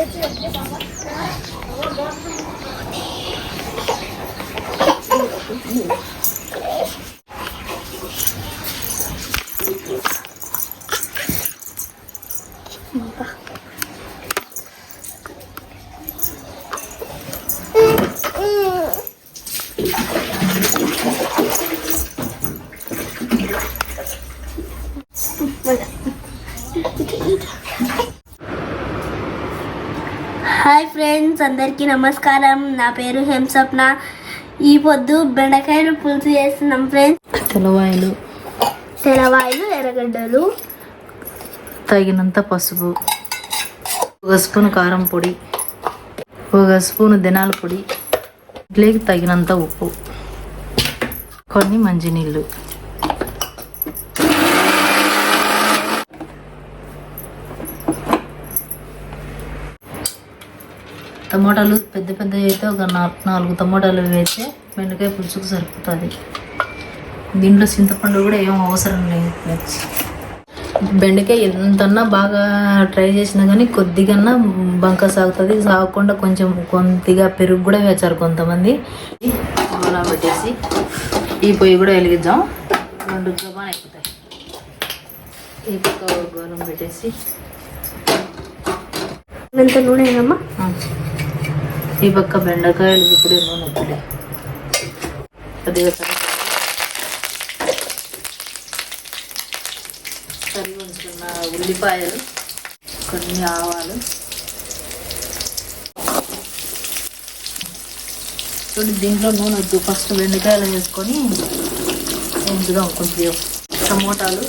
Wait. Hi friends అందరికీ నమస్కారం. నా పేరు హేమసప్న. ఈ పొద్దు బెండకాయలు పులుసు చేస్తున్నాం ఫ్రెండ్స్. తెల్లవాయలు తెల్లవాయలు ఎర్రగడ్డలు. తగినంత పసుపు ఒక స్పూన్ కారం పొడి ఒక స్పూన్ దినాల పొడి ఇడ్లీకి తగినంత ఉప్పు కొన్ని మంచినీళ్ళు. టమోటాలు పెద్ద పెద్ద అయితే ఒక నాలుగు టమోటాలు వేస్తే బెండకాయ పులుసుకు సరిపోతుంది. దీంట్లో చింతపండు కూడా ఏం అవసరం లేదు బెండకాయ ఎంతన్నా బాగా ట్రై చేసినా కానీ కొద్దిగా బంక సాగుతుంది. సాగకుండా కొంచెం కొద్దిగా పెరుగు కూడా వేచారు కొంతమంది. అలా పెట్టేసి ఈ పొయ్యి కూడా వెలిగిద్దాం. రెండు గబాన్ అయిపోతాయి. ఈ పక్క గోళం పెట్టేసి. ఎంత నూనెనమ్మా ఆ, ఈ పక్క బెండకాయలు ఇప్పుడు నూనె వద్దులే కొద్దిగా సరి ఉంచుకున్న ఉల్లిపాయలు కొన్ని ఆవాలు. చూడండి దీంట్లో నూనె వద్దు. ఫస్ట్ బెండకాయలు వేసుకొని ఉంచుదాం కొంచెం టమోటాలు.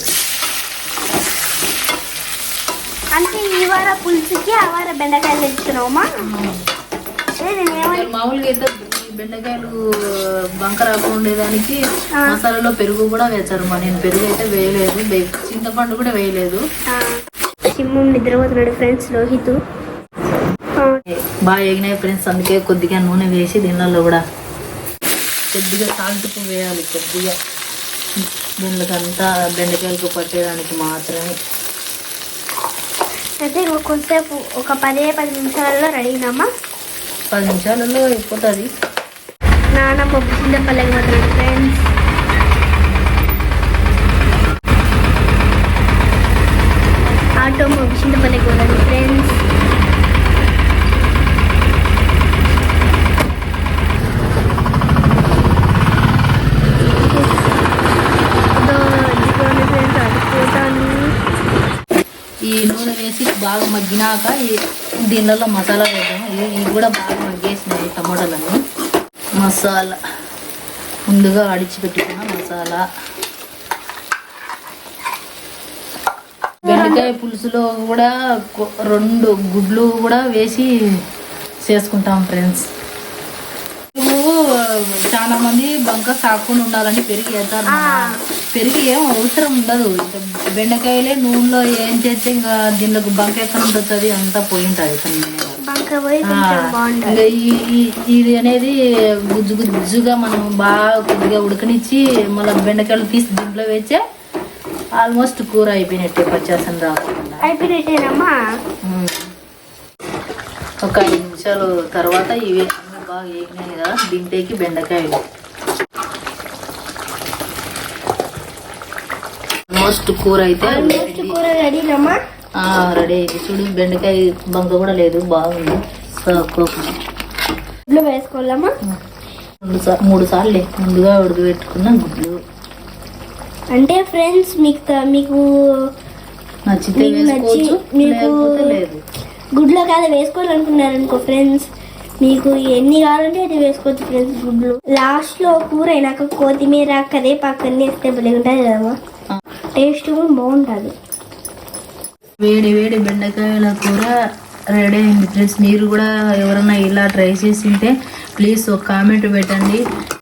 అంటే ఈ వార పులుసుకి ఆ వార బెండకాయలు తెచ్చుకున్నావమ్మా? నేను ఏమని మామూలుగా అయితే బెండకాయలు బంక ఉండేదానికి మసాలాలో పెరుగు కూడా వేశారు మా నేను పెరుగు అయితే వేయలేదు. చింతపండు కూడా వేయలేదు. సింహం నిద్రపోతున్నాడు ఫ్రెండ్స్ లోహిత్. బాగా ఎగినాయి ఫ్రెండ్స్. అందుకే కొద్దిగా నూనె వేసి దీనిలో కూడా కొద్దిగా సాల్ట్ వేయాలి. కొద్దిగా దీనికంతా బెండకాయలకు పట్టేదానికి మాత్రమే. అయితే కొంతసేపు ఒక పదే పది నిమిషాలలో రెడీనమ్మా పది నిమిషాలలో అయిపోతుంది. నాన్న పప్పు చింతపల్లెకి పోతున్నాడు ఫ్రెండ్స్ ఆటో పప్పు చింతపల్లెకి పోతాడు ఫ్రెండ్స్ ఈ నూనె వేసి బాగా మగ్గినాక ఈ దీనిలో మసాలా వేద్దాం. ఇవి కూడా బాగా మగ్గేసినాయి టమాటాలన్నీ. మసాలా. ముందుగా అడిచి పెట్టుకున్న మసాలా. బెండకాయ పులుసులో కూడా రెండు గుడ్లు కూడా వేసి చేసుకుంటాం ఫ్రెండ్స్. చాలా మంది బంక సాకుండా ఉండాలని పెరిగి వేస్తారు. పెరిగి ఏం అవసరం ఉండదు. బెండకాయలే నూనెలో ఏం చేస్తే ఇంకా దీనిలోకి బంక ఎక్కడ ఉంటుంది అంతా పోయి ఇది అనేది గుజ్జు గుజ్జుగా మనం బాగా కొద్దిగా ఉడకనిచ్చి మళ్ళీ బెండకాయలు తీసి దీంట్లో వేస్తే ఆల్మోస్ట్ కూర అయిపోయినట్టే పచ్చాసన రాకుండా. అయిపోయినట్టేనమ్మా. ఒక ఐదు నిమిషాలు తర్వాత ఇవి బాగా వేగినాయి కదా దింపేకి బెండకాయలు. ఆల్మోస్ట్ కూర అయితే కూర రెడీనమ్మా రెడీ అయింది చూడు బెండకాయ బంక కూడా లేదు బాగుంది. గుడ్లు వేసుకోవాలమ్మా? రెండు సార్లు మూడు సార్లు ముందుగా ఉడకబెట్టుకున్న గుడ్లు. అంటే ఫ్రెండ్స్ మీకు మీకు నచ్చితే మీకు నచ్చి- వేసుకోవచ్చు మీకు- లేకపోతే లేదు. గుడ్లో కాదు వేసుకోవాలనుకున్నారు అనుకో ఫ్రెండ్స్ మీకు ఎన్ని కావాలంటే అది వేసుకోవచ్చు ఫ్రెండ్స్ గుడ్లు. లాస్ట్లో కూర అయినాక కొత్తిమీర కరివేపాకు అన్ని వేస్తే భలే ఉంటుంది కదమ్మా. టేస్ట్ కూడా బాగుంటుంది. వేడి వేడి బెండకాయల కూర రెడీ అయింది. ఫ్రెండ్స్ మీరు కూడా ఎవరైనా ఇలా ట్రై చేసి ఉంటే ప్లీజ్ ఒక కామెంట్ పెట్టండి.